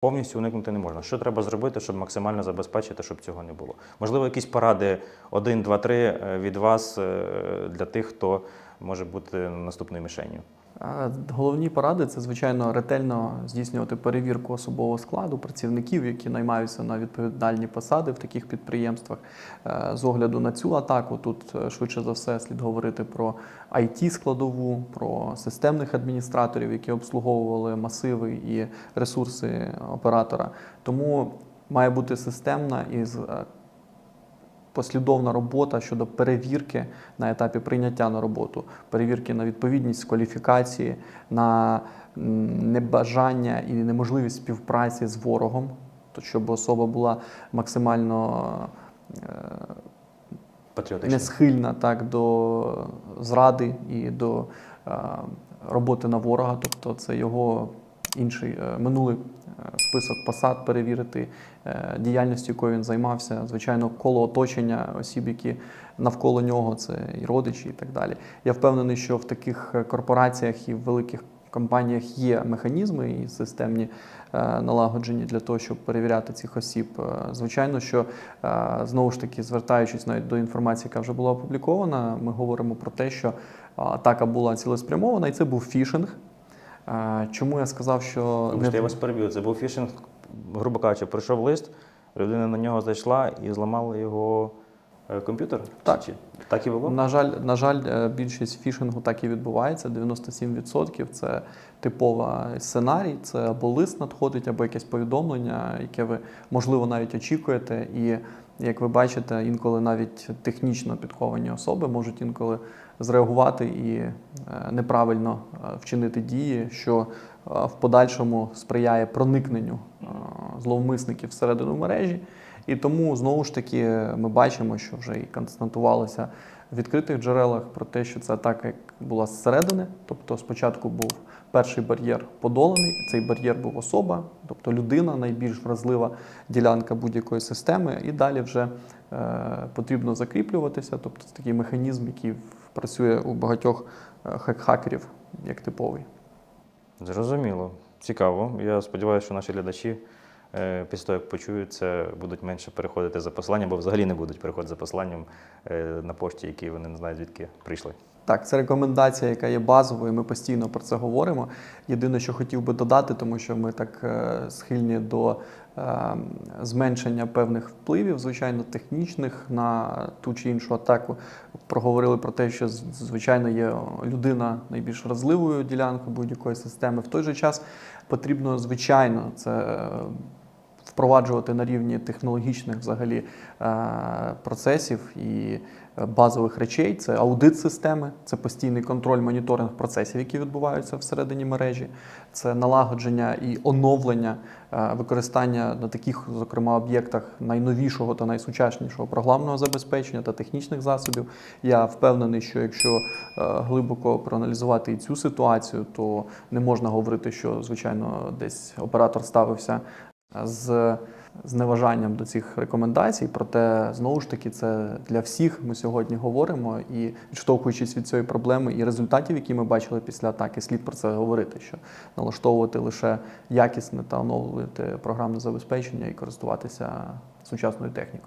Повністю уникнути не можна. Що треба зробити, щоб максимально забезпечити, щоб цього не було? Можливо, якісь поради 1, 2, 3 від вас е, для тих, хто може бути наступною мішенью. Головні поради це, звичайно, ретельно здійснювати перевірку особового складу працівників, які наймаються на відповідальні посади в таких підприємствах. Е, З огляду на цю атаку, тут е, швидше за все слід говорити про it складову про системних адміністраторів, які обслуговували масиви і ресурси оператора. Тому має бути системна і е, послідовна робота щодо перевірки на етапі прийняття на роботу, перевірки на відповідність кваліфікації, на небажання і неможливість співпраці з ворогом, то щоб особа була максимально е, не схильна так до зради і до е, роботи на ворога, тобто це його інший е, минулий е, список посад перевірити, е, діяльністю, якою він займався, звичайно, коло оточення осіб, які навколо нього, це і родичі, і так далі. Я впевнений, що в таких корпораціях і в великих компаніях є механізми і системні налагоджені для того, щоб перевіряти цих осіб. Звичайно, що знову ж таки, звертаючись навіть до інформації, яка вже була опублікована, ми говоримо про те, що атака була цілеспрямована, і це був фішинг. Чому я сказав, що Вибачте, я вас переб'ю. Це був фішинг, грубо кажучи, прийшов лист, людина на нього зайшла і зламала його комп'ютер? Так. Чи- Так і було? На жаль, на жаль, е, більшість фішингу так і відбувається. 97% це типова сценарій, це або лист надходить, або якесь повідомлення, яке ви можливо навіть очікуєте. І як ви бачите, інколи навіть технічно підковані особи можуть інколи зреагувати і е, неправильно е, вчинити дії, що е, в подальшому сприяє проникненню е, зловмисників всередину мережі. І тому знову ж таки ми бачимо, що вже і констатувалося в відкритих джерелах про те, що ця атака була зсередини. Тобто, спочатку був перший бар'єр подоланий. Цей бар'єр був особа, тобто людина, найбільш вразлива ділянка будь-якої системи, і далі вже е, потрібно закріплюватися. Тобто, це такий механізм, який працює у багатьох е, хакерів як типовий. Зрозуміло. Цікаво. Я сподіваюся, що наші глядачі після того, як почують це, будуть менше переходити за посиланням, бо взагалі не будуть переходити за посиланням е, на пошті, які вони не знають, звідки прийшли. Так, це рекомендація, яка є базовою. Ми постійно про це говоримо. Єдине, що хотів би додати, тому що ми так е, схильні до е, зменшення певних впливів, звичайно, технічних на ту чи іншу атаку. Проговорили про те, що звичайно є людина найбільш вразливою ділянкою будь-якої системи. В той же час потрібно, звичайно, це. Впроваджувати на рівні технологічних взагалі е, процесів і е, базових речей це аудит системи, це постійний контроль, моніторинг процесів, які відбуваються всередині мережі, це налагодження і оновлення е, використання на таких, зокрема, об'єктах найновішого та найсучаснішого програмного забезпечення та технічних засобів. Я впевнений, що якщо глибоко проаналізувати і цю ситуацію, то не можна говорити, що звичайно десь оператор ставився з зневажанням до цих рекомендацій. Проте знову ж таки це для всіх. Ми сьогодні говоримо і відштовхуючись від цієї проблеми і результатів, які ми бачили після атаки, слід про це говорити. Що налаштовувати лише якісне та оновлювати програмне забезпечення і користуватися сучасною технікою.